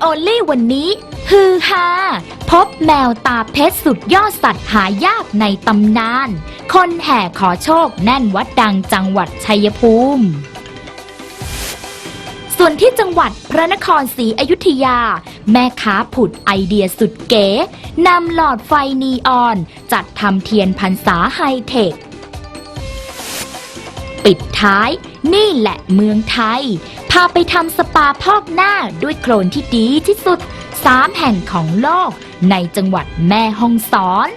Thailand Only วันนี้ฮือฮาพบแมวตาเพชรสุดยอดสัตว์หายากในตำนาน คนแห่ขอโชคแน่นวัดดังจังหวัดชัยภูมิ ส่วนที่จังหวัดพระนครศรีอยุธยา แม่ค้าผุดไอเดียสุดเก๋นำหลอดไฟนีออน จัดทำเทียนพรรษาไฮเทค ปิดท้าย นี่แหละเมืองไทย พาไปทำสปาพอกหน้าด้วยโคลนที่ดีที่สุด 3 แห่งของโลก ในจังหวัดแม่ฮ่องสอน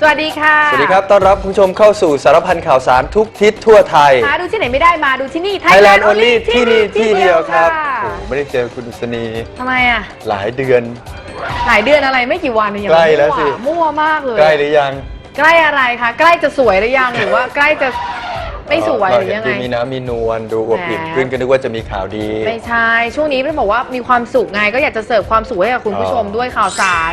สวัสดีค่ะสวัสดีครับ ต้อนรับคุณผู้ชมเข้าสู่สารพันข่าวสารทุกทิศทั่วไทย หาดูที่ไหนไม่ได้มาดูที่นี่ Thailand Only ที่นี่ที่เดียวครับะโอ้โหไม่ได้เจอคุณอุศนีทำไมอะ หลายเดือน หลายเดือนอะไรไม่กี่วันเองใกล้แล้วสิ มั่วมากเลย ใกล้หรือยังใกล้อะไรคะใกล้จะสวยหรือยังหรือว่าใกล้จะไม่สวยหเรารือเห็นยังไง ดูมีน้ำมีนวลดูอวบอิ่มแหมขึ้นก็นึกว่าจะมีข่าวดี ไม่ใช่ ช่วงนี้เป็นบอกว่ามีความสุขไงก็อยากจะเสิร์ฟความสุขให้กับคุณผู้ชมอ๋อด้วยข่าวสาร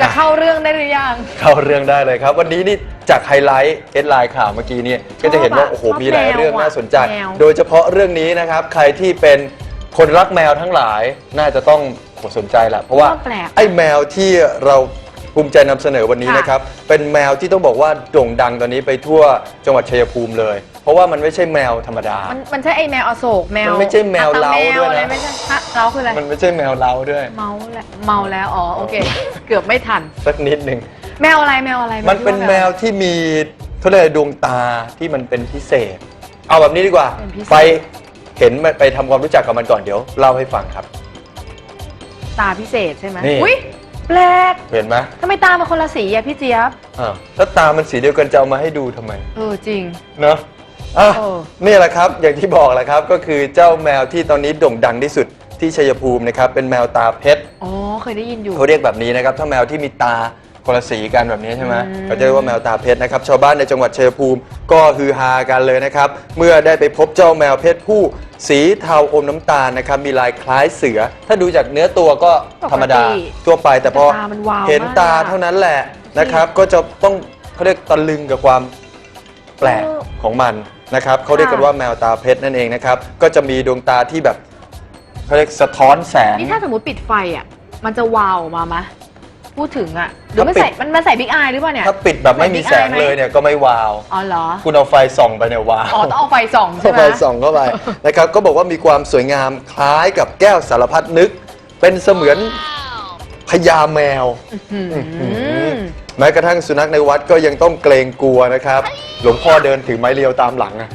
จะเข้าเรื่องได้หรือยัง เข้าเรื่องได้เลยครับ วันนี้นี่จากไฮไลท์เอดไลน์ข่าวเมื่อกี้เนี่ยก็จะเห็นว่าชอบอะโอ้โหชอบมีหลายเรื่องแมวอะน่าสนใจแมวโดยเฉพาะเรื่องนี้นะครับ ใครที่เป็นคนรักแมวทั้งหลายน่าจะต้อง สนใจแหละเพราะว่าแปลกไอ้แมวที่เราภูมิใจนำเสนอวันนี้ค่ะ นะครับ เป็นแมวที่ต้องบอกว่าโด่งดังตอนนี้ไปทั่วจังหวัดชัยภูมิเลย เพราะว่ามันไม่ใช่แมวธรรมดา มันมันใช่ไอแมวอโศกแมวมันไม่ใช่แมวตเล้าแมด้วยนะอะไรไม่ใช่ฮะเล้าคืออะไร มันไม่ใช่แมวเล้าด้วย เมาแล้วเมาแล้วอ๋อโอเค เกือบไม่ทัน สักนิดหนึ่ง แมวอะไรแมวอะไรมันเป็นแมวที่มีเขาเรียกอะไรดวงตาที่มันเป็นพิเศษ เอาแบบนี้ดีกว่า เป็นพิเศษ ไปเห็นมันไปทำความรู้จักกับมันก่อนเดี๋ยวเล่าให้ฟังครับ ตาพิเศษใช่ไหมนี่ อุ้ยแปลกเห็นไหมทำไมตามันคนละสีอะพี่เจี๊ยบอ้าวถ้าตามันสีเดียวกันจะเอามาให้ดูทำไม เออจริง เนาะอะเออนี่แหละครับ อย่างที่บอกแหละครับ ก็คือเจ้าแมวที่ตอนนี้โด่งดังที่สุดที่ชัยภูมินะครับ เป็นแมวตาเพชร อ๋อเคยได้ยินอยู่ เขาเรียกแบบนี้นะครับ ถ้าแมวที่มีตา คนละสีกันแบบนี้ใช่ไหมอืมเขาจะเรียกว่าแมวตาเพชรนะครับชาวบ้านในจังหวัดชัยภูมิก็ฮือฮากันเลยนะครับ เมื่อได้ไปพบเจ้าแมวเพศผู้สีเทาอมน้ำตาลนะครับมีลายคล้ายเสือ ถ้าดูจากเนื้อตัวก็ธรรมดาทั่วไปแต่พอตามันวาวเห็นมกตาเท่านั้นแหละนะครับ ก็จะต้องเขาเรียกตะลึงกับความแปลกเออของมันนะครับเขาเรียกกันค่ะว่าแมวตาเพชรนั่นเองนะครับ ก็จะมีดวงตาที่แบบเขาเรียกสะท้อนแสงนี่ถ้าสมมติปิดไฟอะมันจะวาวออกมาไหม พูดถึงอะหรือมันถ้าปิดใส่มันมันใส่บิ๊กอายหรือเปล่าเนี่ย ถ้าปิดแบบไม่มีแสงเลยเนี่ยก็ไม่วาว อ๋อเหรอ คุณเอาไฟส่องไปเนี่ยวาว อ๋อต้องเอาไฟส่องใช่เอาไหม ไฟส่องเข้าไปนะครับก็บอกว่ามีความสวยงามคล้ายกับแก้วสารพัดนึก เป็นเสมือนพญาแมวอืมแม้กระทั่งสุนัขในวัดก็ยังต้องเกรงกลัวนะครับ หลวงพ่อเดินถือไม้เรียวตามหลังอะ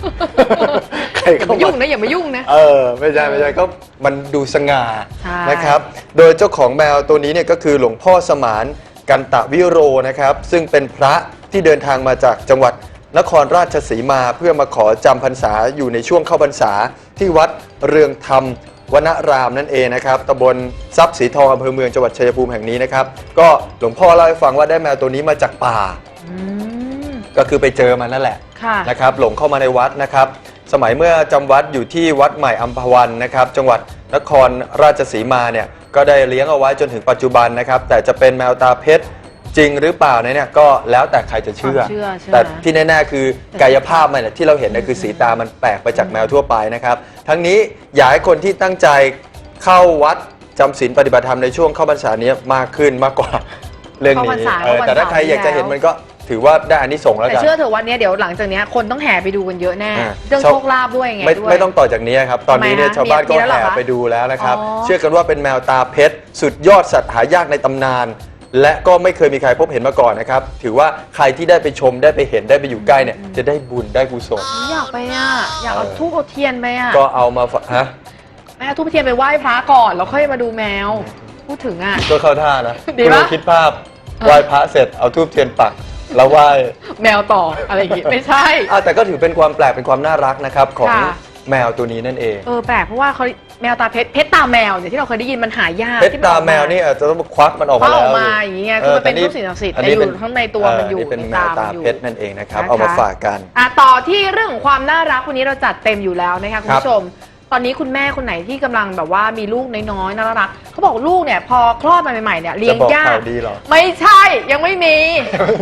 ใคร อย่าเข้ามายุ่งมานะอย่ามายุ่งนะ เออไม่ใช่ไม่ใช่ก็มันดูสง่าใช่ นะครับ โดยเจ้าของแมวตัวนี้เนี่ยก็คือหลวงพ่อสมานกันตะวิโรนะครับ ซึ่งเป็นพระที่เดินทางมาจากจังหวัดนครราชสีมาเพื่อมาขอจำพรรษาอยู่ในช่วงเข้าพรรษาที่วัดเรืองธรรมวนารามนั่นเองนะครับตำบลทรัพย์สีทองอำเภอเมืองจังหวัดชัยภูมิแห่งนี้นะครับ ก็หลวงพ่อเล่าให้ฟังว่าได้แมวตัวนี้มาจากป่า อืม ก็คือไปเจอมันนั่นแหละค่ะ นะครับหลงเข้ามาในวัดนะครับ สมัยเมื่อจำวัดอยู่ที่วัดใหม่อัมพวันนะครับ จังหวัดนครราชสีมาเนี่ยก็ได้เลี้ยงเอาไว้จนถึงปัจจุบันนะครับ แต่จะเป็นแมวตาเพชรจริงหรือเปล่าเนี่ยก็แล้วแต่ใครจะเชื่อ ความเชื่อใช่ไหม แต่ที่แน่ๆคือกายภาพมันเนี่ยที่เราเห็นเนี่ยคือสีตามันแปลกไปจากแมวทั่วไปนะครับ ทั้งนี้อยากให้คนที่ตั้งใจเข้าวัดจำศีลปฏิบัติธรรมในช่วงเข้าพรรษานี้มากขึ้นมากกว่าเรื่องเข้าพรนี้รษาเออเข้าพรรษาแต่ถ้าใครอยากจะเห็นมันก็ ถือว่าได้อานิสงส์แล้วแต่กัน เชื่อเถอะวันนี้เดี๋ยวหลังจากเนี้ยคนต้องแห่ไปดูกันเยอะแน่อ่าเรื่องชาวโชคลาภด้วยไงไม่ด้วย ไม่ต้องต่อจากนี้ครับ ตอนนี้เนี่ยทำไมฮะชาวบ้านก็มีแล้วเหรอแห่คะไปดูแล้วนะครับ อ๋อ เชื่อกันว่าเป็นแมวตาเพชร สุดยอดสัตว์หายากในตำนาน และก็ไม่เคยมีใครพบเห็นมาก่อนนะครับ ถือว่าใครที่ได้ไปชมได้ไปเห็นได้ไปอยู่ใกล้เนี่ยจะได้บุญได้กุศล อยากไปอะอยากเอาเออ ทูบเอาเทียนไปอะก็เอามาฝากฮะแม่เอาทูบเทียนไปไหว้พระก่อนแล้วค่อยมาดูแมว พูดถึงอะ ก็เข้าท่านะดีคุณปะลองคิดภาพไหว้พระเสร็จเอาทูบเทียนปัก แล้วไหว้แมวต่ออะไรอย่างงี้ไม่ใช่ อะแต่ก็ถือเป็นความแปลกเป็นความน่ารักนะครับของค่ะ แมวตัวนี้นั่นเองเออแปลกเพราะว่าเขาแมวตาเพชรเพชรตาแมวเนี่ยที่เราเคยได้ยินมันหายากเพชรที่ตาออกแมวนี่อาจจะต้องควักมันออกเขามาอแล้อกวมาอย่างเงี้ยคือมันเป็นรูปสิ่งศักดิ์สิทธิ์อันแต่นี้อเป็ยู่ข้างในตัวมันอยู่นี่เป็นในแมตาวตามันอยู่ เพชรนั่นเองนะครับนะคะเอามาฝากกัน อะต่อที่เรื่องของความน่ารักวันนี้เราจัดเต็มอยู่แล้วนะคะคุณผู้ชม ตอนนี้คุณแม่คนไหนที่กำลังแบบว่ามีลูกน้อยๆน่ารักเขาบอกลูกเนี่ยพอคลอดมาใหม่ๆเนี่ยเลี้ยงจะบอกยากข่าวดีเหรอไม่ใช่ยังไม่มี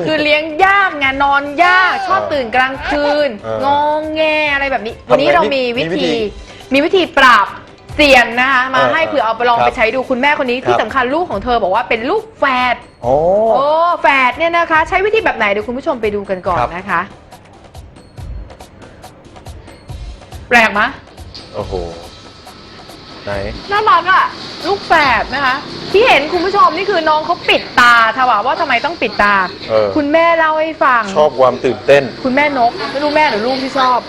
คือเลี้ยงยากไงนอนยากชอบตื่นกลางคืนเอององแงอะไรแบบนี้ ทำไงวันนี้เรามีมีวิวิธีธีมีวิธีปราบเซียนนะคะมาเออให้เผื่อเอาไปลองครับไปใช้ดูคุณแม่คนนี้ที่ครับ สำคัญลูกของเธอบอกว่าเป็นลูกแฝด โอ้ โอ้แฝดเนี่ยนะคะ ใช้วิธีแบบไหนเดี๋ยวคุณผู้ชมไปดูกันก่อนครับ นะคะ แปลกไหม โอ้โห ไหน น่ารักอะ ลูกแฝดนะคะ ที่เห็นคุณผู้ชมนี่คือน้องเขาปิดตาถามว่าทำไมต้องปิดตา เออ คุณแม่เล่าให้ฟัง ชอบความตื่นเต้น คุณแม่นกไม่รู้แม่หรือลูกที่ชอบ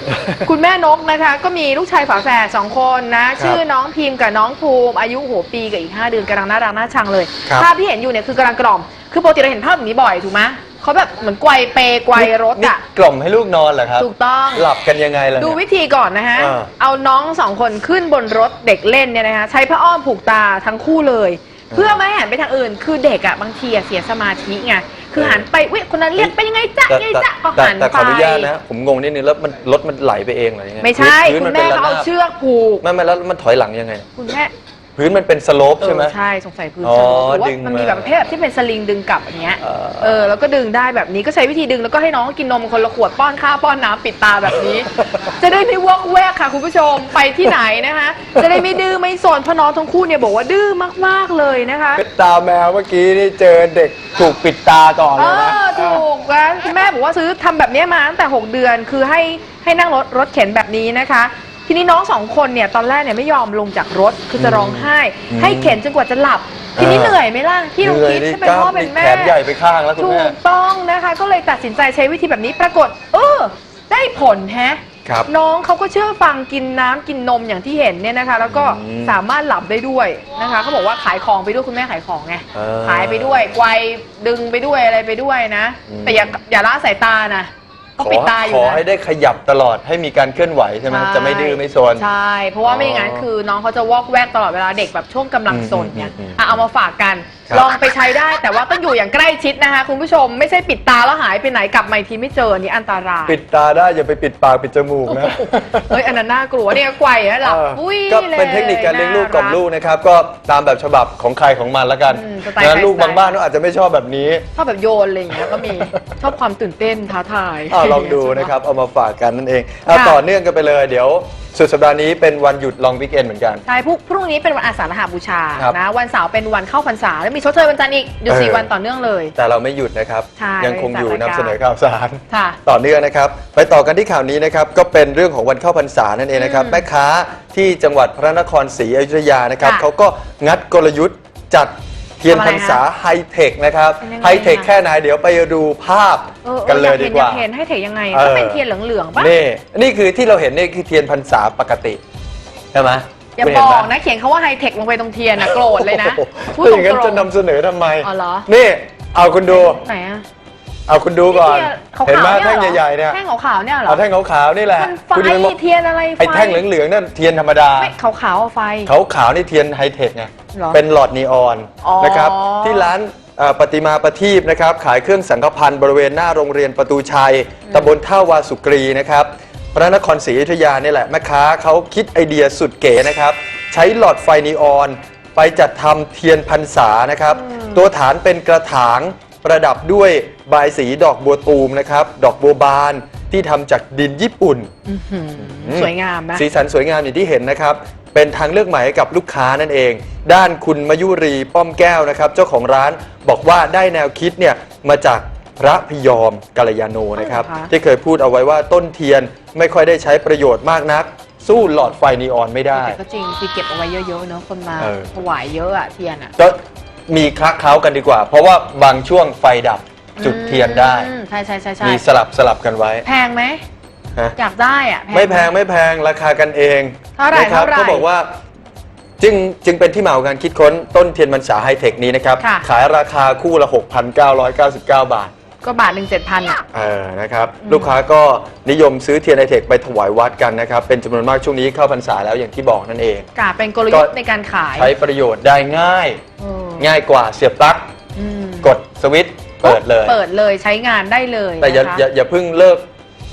คุณแม่นกนะคะ ก็มีลูกชายฝาแฝดสองคนนะ ครับชื่อน้องพิมพ์กับน้องภูมิอายุโหปีกับอีก 5 เดือนกำลังน่ารักน่าชังเลย ครับ ภาพที่เห็นอยู่เนี่ยคือกำลังกล่อม คือปกติเราเห็นภาพแบบนี้บ่อยถูกไหม เขาแบบเหมือนไกวเปไกวรถนี่อะ กล่อมให้ลูกนอนเหรอครับ ถูกต้อง หลับกันยังไงล่ะดูเนี่ยวิธีก่อนนะฮะอ่าเอาน้องสองคนขึ้นบนรถเด็กเล่นเนี่ยนะคะใช้ผ้าอ้อมผูกตาทั้งคู่เลยอ่าเพื่อไม่ให้หันไปทางอื่น คือเด็กอะบางทีอะเสียสมาธิไง คือหันไปวิคนนั้นเรียกไปยังไงจ๊ะแต่ยังไงแต่จ๊ะก็แต่หันแต่ขไป ออนุญาตนะ ผมงงนิดนึงแล้วมันรถมันไหลไปเองเหรอยังไงไม่ใช่พื้นคุมัณนแม่เป็นระเขานาเอาบเชือกผูก ไม่ไม่แล้วมันถอยหลังยังไง คุณแม่ พื้นมันเป็นสโลปเอใช่ไหมอใช่สงสัยพื้นอ๋อสนุกหรือว่าดึงมันมีมาแบบประเภทที่เป็นสลิงดึงกลับอย่างเงี้ยเออ เออแล้วก็ดึงได้แบบนี้ก็ใช้วิธีดึงแล้วก็ให้น้องกินนมคนละขวดป้อนข้าวป้อนน้ำปิดตาแบบนี้ จะได้ไม่วอกแวกค่ะ คุณผู้ชมไปที่ไหนนะคะ จะได้ไม่ดื้อไม่สนเพราะน้องทั้งคู่เนี่ยบอกว่าดื้อมากๆเลยนะคะเป็นตาแมวเมื่อกี้นี่เจอเด็กถูกปิดตาก่อนเอเลยนะ อถูกแล้วคุณแม่บอกว่าซื้อทำแบบนี้มาตั้งแต่ 6 เดือนคือให้ให้นั่งรถรถเข็นแบบนี้นะคะ ทีนี้น้องสองคนเนี่ยตอนแรกเนี่ยไม่ยอมลงจากรถคือจะร้องไห้ อืมให้เข็นจนกว่าจะหลับ ทีนี้เหนื่อยไหมล่ะที่เราคิดนี่ถ้าเป็นกล้ามพ่อเป็นแม่แขนใหญ่ไปข้างแล้วคุณถูแม่กต้องนะคะ ก็เลยตัดสินใจใช้วิธีแบบนี้ปรากฏ เออ ได้ผลแฮะ ครับ น้องเขาก็เชื่อฟังกินน้ำกินนมอย่างที่เห็นเนี่ยนะคะ แล้วก็อืมสามารถหลับได้ด้วยนะคะเขาบอกว่าขายของไปด้วยคุณแม่ขายของไงเออขายไปด้วยไกวดึงไปด้วยอะไรไปด้วยนะ อืม แต่อย่าอย่าละสายตานะ ก็ขอปิดตาอยู่ขอนะให้ได้ขยับตลอดให้มีการเคลื่อนไหวใช่ไหมใช่จะไม่ดื้อไม่โซน ใช่ เพราะว่าไม่อย่างนั้นอ๋อคือน้องเขาจะวอกแวกตลอดเวลาเด็กแบบช่วงกำลังสนเนี่ยอืมอืมอืม อะเอามาฝากกันครับ ลองไปใช้ได้แต่ว่าต้องอยู่อย่างใกล้ชิดนะคะ คุณผู้ชมไม่ใช่ปิดตาแล้วหายไปไหนกลับมาอีกทีไม่เจออันนี้อันตรายปิดตาได้อย่าไปปิดปากปิดจมูกนะ เฮ้ยอันนั้นน่ากลัวเนี่ยไกวอะหลับเอออุ้ยก็เป็นเทคนิคการเลี้ยงลูกกล่อมลูกนะครับก็ตามแบบฉบับของใครของมันแล้วกันอืมสไตล์นะใครลูกสไตล์บางบ้านก็อาจจะไม่ชอบแบบนี้ชอบแบบโยนอะไรอย่างเงี้ยก็มีชอบความตื่นเต้นท้าทายอ่าลองดูนะครับเอามาฝากกันนั่นเองเอาค่ะต่อเนื่องกันไปเลยเดี๋ยว สุดสัปดาห์นี้เป็นวันหยุดลองวิกเอนเหมือนกัน ใช่พรุ่งพรุ่งนี้เป็นวันอาสาฬหบูชาครับ นะ วันเสาร์เป็นวันเข้าพรรษา แล้วมีชดเชยวันจันทร์อีกหยุดสี่เออวันต่อเนื่องเลย แต่เราไม่หยุดนะครับ ใช่ยังคงอยู่เรายังจัดรายการนำเสนอข่าวสาร ค่ะ ต่อเนื่องนะครับ ไปต่อกันที่ข่าวนี้นะครับก็เป็นเรื่องของวันเข้าพรรษานั่นเองนะครับอืมแม่ค้าที่จังหวัดพระนครศรีอยุธยานะครับค่ะ เขาก็งัดกลยุทธ์จัดเทียนทำอะไรพรรษาไฮเทคนะครับเป็นยังไงไฮเทคอะแค่ไหนเดี๋ยวไปดูภาพออออกันเลยอดีกว่าอเห็นให้เทยังไง เออ ก็เป็นเทียนเหลืองๆป่ะ นี่นี่คือที่เราเห็นนี่คือเทียนพรรษาปกติใช่ไหมอย่าคุณบเห็นอไหมกนะ เขียนเขาว่าไฮเทคลงไปตรงเทียนนะโกรธเลยนะโอ้โหพูดถ้าตอย่างนั้นรจะงนำเสนอทำไม อ๋อเหรอ นี่ เอาคุณดู ๆไหนอะ เอาคุณดูก่อน ขาวๆเห็นไหมเนี่ยแท่งเรอใหญ่ๆเนี่ย แท่งขาวๆเนี่ยเหรอเอาแท่งขาวๆนี่แหละมันไฟคุณจะไปมองเทียนอะไรไฟไอ้แท่งเหลืองๆนั่นเทียนธรรมดา ไม่ขาวๆอะไฟ ขาวๆนี่เทียนไฮเทคไงเหรอเป็นหลอดนีออนอ๋อ นะครับ ที่ร้านเอ่อปฏิมาประทีปนะครับ ขายเครื่องสังฆพันธ์บริเวณหน้าโรงเรียนประตูชัยตำบลท่าวาสุกรีนะครับ พระนครศรีอยุธยานี่แหละแม่ค้าเขาคิดไอเดียสุดเก๋นะครับ ใช้หลอดไฟนีออน ไปจัดทำเทียนพรรษานะครับ ตัวฐานเป็นกระถาง ประดับด้วยบายสีดอกบัวตูมนะครับ ดอกบัวบานที่ทำจากดินญี่ปุ่น อื้อหือสวยงามนะ สีสันสวยงามอย่างที่เห็นนะครับ เป็นทางเลือกใหม่ให้กับลูกค้านั่นเอง ด้านคุณมายุรีป้อมแก้วนะครับ เจ้าของร้านบอกว่าได้แนวคิดเนี่ยมาจากพระพยอมกัลยาโนนะครับ อ๋อเหรอคะ ที่เคยพูดเอาไว้ว่าต้นเทียนไม่ค่อยได้ใช้ประโยชน์มากนัก สู้หลอดไฟนีออนไม่ได้ แต่ก็จริงคือเก็บเอาไว้เยอะๆเนอะคนมาเออ ถวายเยอะอะเทียนอะ ก็ มีคลักเคล้ากันดีกว่า เพราะว่าบางช่วงไฟดับจุดเทียนได้ อืมใช่ใช่ใช่ใช่มีสลับสลับกันไว้แพงไหมฮะอยากได้อะไม่แพงไม่แพงราคากันเองเท่าไหร่นะครับเท่าไหร่เขาบอกว่าจึงจึงเป็นที่มาของการคิดค้นต้นเทียนพรรษาไฮเทคนี้นะครับ ค่ะ ขายราคาคู่ละ 6,999 บาท ก็บาทหนึ่งเจ็ดพันอะเออนะครับลูกค้าก็นิยมซื้อเทียนไฮเทคไปถวายวัดกันนะครับ เป็นจำนวนมากช่วงนี้เข้าพรรษาแล้วอย่างที่บอกนั่นเอง กาเป็นกลยุทธ์ในการขาย ใช้ประโยชน์ได้ง่าย เออ ง่ายกว่าเสียบปลั๊กอืมกดสวิตช์เปิดเลย เปิดเลยใช้งานได้เลยแต่อย่านะคะอย่าอย่าเพิ่งเลิก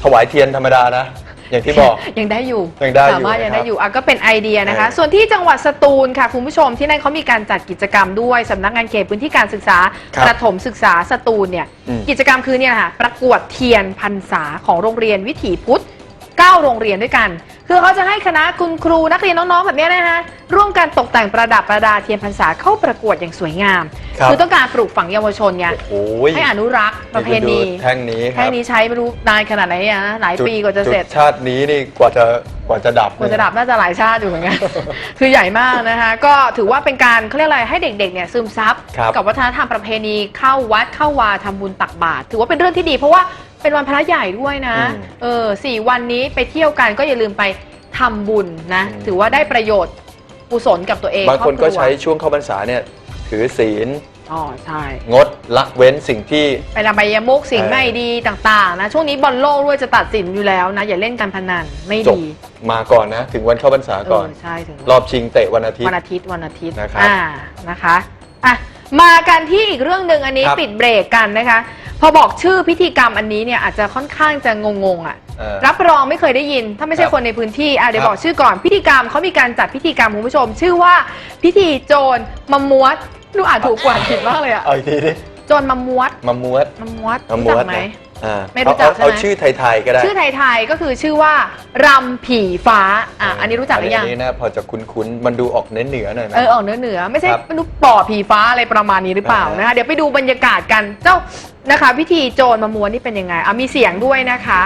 ถวายเทียนธรรมดานะ อย่างที่บอก ยังได้อยู่ยังได้อยู่สามารถยังได้นะครับอยู่อะก็เป็นไอเดียนะคะ เออ ส่วนที่จังหวัดสตูลค่ะ คุณผู้ชมที่นั่นเขามีการจัดกิจกรรมด้วยสำนักงานเขตพื้นที่การศึกษาครับประถมศึกษาสตูลเนี่ยอืม กิจกรรมคือเนี่ยค่ะประกวดเทียนพรรษาของโรงเรียนวิถีพุทธ 9 โรงเรียนด้วยกัน คือเขาจะให้คณะคุณครูนักเรียนน้องๆแบบเนี้ยนะฮะร่วมกันตกแต่งประดับประดาเทียนพรรษาเข้าประกวดอย่างสวยงามครับ อต้องการปลูกฝังเยาวชนไงโอ้ยให้อนุรักษ์ประเพณีดูแท่งนี้คแค่รับนี้ใช้ไม่รู้นานขนาดไหนอะนะหลายปีกว่าจะเสร็จจุดชาตินี้นี่กว่าจะกว่าจะดับกว่าจะดับน่าจะหลายชาติอยู่เหมือนกัน คือใหญ่มากนะคะ ก็ถือว่าเป็นการเขาเรียกอะไรให้เด็กๆเนี่ยซึมซับ ครับ กับวัฒนธรรมประเพณีเข้าวัดเข้าวาทำบุญตักบาตรถือว่าเป็นเรื่องที่ดีเพราะว่า เป็นวันพระใหญ่ด้วยนะ อืมเออสี่วันนี้ไปเที่ยวกันก็อย่าลืมไปทำบุญนะ อืม ถือว่าได้ประโยชน์กุศลกับตัวเองบางคนรก็อบรัวใช้ช่วงเข้าพรรษาเนี่ยถือศีล อ๋อใช่ งดละเว้นสิ่งที่ ไปนำใบยมุกสิ่งเออ ไม่ดีต่างๆนะช่วงนี้บอลโลกด้วยจะตัดสินอยู่แล้วนะ อย่าเล่นการพนันไม่จบดีมาก่อนนะ ถึงวันเข้าพรรษาก่อนเใช่ถึงรอบชิงเตะวันอาทิตวันย์อาทิตย์วันอาทิตย์นะครับอ่านะคะอะมากันที่อีกเรื่องหนึ่งอันนี้ครับ ปิดเบรกกันนะคะพ อบอกชื่อพิธีกรรมอันนี้เนี่ยอาจจะค่อนข้างจะงงๆอะ เออ รับรองไม่เคยได้ยิน ถ้าไม่ใช่ครับคนในพื้นที่อะเดี๋ยวครับ บอกชื่อก่อนพิธีกรรมเขามีการจัดพิธีกรรมคุณผู้ชม ชื่อว่าพิธีโจรมามวดดูอ่านถูกกว่าผิดมากเลยอะเอาอีกทีดิโจรมามวดมามวดมามวดมามรู้วจัดกไหม นะอ่าไม่รู้จักเอาเอาใช่ไหม เอาชื่อไทยๆก็ได้ชื่อไทยๆก็คือชื่อว่ารำผีฟ้าอะอันนี้รู้จักหรือยัง นนี้นะพอจะคุ้นๆ มันดูออกเน้นเหนือหน่อยไหมเออออกเหนือเหนือๆไม่ใช่ครับไม่รู้ปอผีฟ้าอะไรประมาณนี้หรือเปล่าอ่าฮะนะคะเดี๋ยวไปดูบรรยากาศกันเจ้า นะคะพิธีโจรมาม้วนนี่เป็นยังไงอะมีเสียงด้วยนะคะ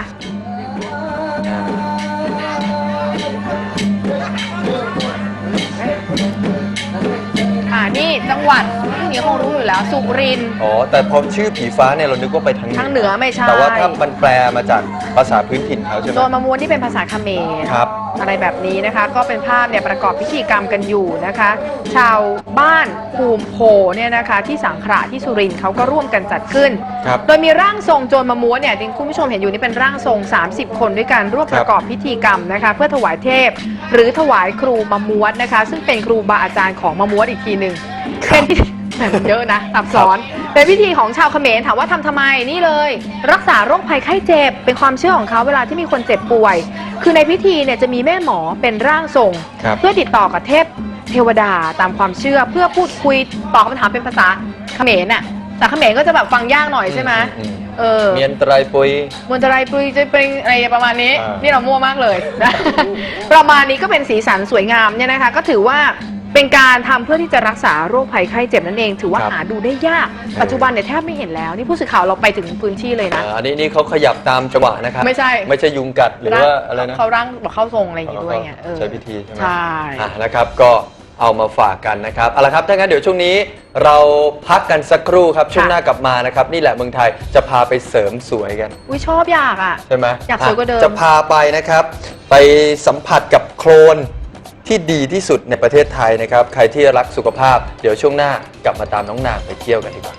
อ่านี่จังหวัดที่นี้คงรู้อยู่แล้ว สุรินทร์ อ๋อ แต่พอชื่อผีฟ้าเนี่ยเรานึกว่าไปทางทางเหนือไม่ใช่ แต่ว่าถ้ามันแปลมาจากภาษาพื้นถิ่นเขาใช่ไหมโจรมาม้วนที่เป็นภาษาเขมร ครับ อะไรแบบนี้นะคะ ก็เป็นภาพเนี่ยประกอบพิธีกรรมกันอยู่นะคะ ชาวบ้านภูมิโพเนี่ยนะคะที่สังขระที่สุรินทร์เขาก็ร่วมกันจัดขึ้น ครับ โดยมีร่างทรงโจรมาม้วนเนี่ยที่คุณผู้ชมเห็นอยู่นี่เป็นร่างทรง 30 คนด้วยกันร่วมครับประกอบพิธีกรรมนะคะ เพื่อถวายเทพ หรือถวายครูมาม้วนนะคะ ซึ่งเป็นครูบาอาจารย์ของมาม้วนอีกทีหนึ่งเป็นพิธี แหมมันเยอะนะซับซ้อน เป็นพิธีของชาวเขมรถามว่าทำทำไมนี่เลย รักษาโรคภัยไข้เจ็บ เป็นความเชื่อของเขาเวลาที่มีคนเจ็บป่วย คือในพิธีเนี่ยจะมีแม่หมอเป็นร่างทรง ครับ เพื่อติดต่อกับเทพเทวดาตามความเชื่อเพื่อพูดคุยตอบคำถามเป็นภาษาเขมรน่ะแต่เขมรก็จะแบบฟังยากหน่อยใช่ไหมอืมเออ เมียนไตรปุย มนตรายปุยจะเป็นอะไรประมาณนี้ อ่านี่นี่เรามั่วมากเลยนะ ประมาณนี้ก็เป็นสีสันสวยงามเนี่ยนะคะ ก็ถือว่า เป็นการทำเพื่อที่จะรักษาโรคภัยไข้เจ็บนั่นเอง ถือว่าครับหาดูได้ยาก ปัจจุบันเนี่ยแทบไม่เห็นแล้ว นี่ผู้สื่อข่าวเราไปถึงพื้นที่เลยนะ อ่าอันนี้นี่เขาขยับตามจังหวะนะครับ ไม่ใช่ ไม่ใช่ยุงกัดหรือว่าอะไรนะ เขาร่างบอกเข้าทรงอะไรอย่างงี้ด้วยไงเออ ใช้พิธีใช่ไหมใช่ อะนะครับ ก็เอามาฝากกันนะครับ เอาละครับ ถ้างั้นเดี๋ยวช่วงนี้เราพักกันสักครู่ครับ ช่วงหน้ากลับมานะครับ นี่แหละเมืองไทยจะพาไปเสริมสวยกัน อุ้ยชอบอยากอะ ใช่ไหมอยากสวยกว่าเดิม จะพาไปนะครับ ไปสัมผัสกับโคลน ที่ดีที่สุดในประเทศไทยนะครับ ใครที่รักสุขภาพ เดี๋ยวช่วงหน้ากลับมาตามน้องนางไปเที่ยวกันดีกว่า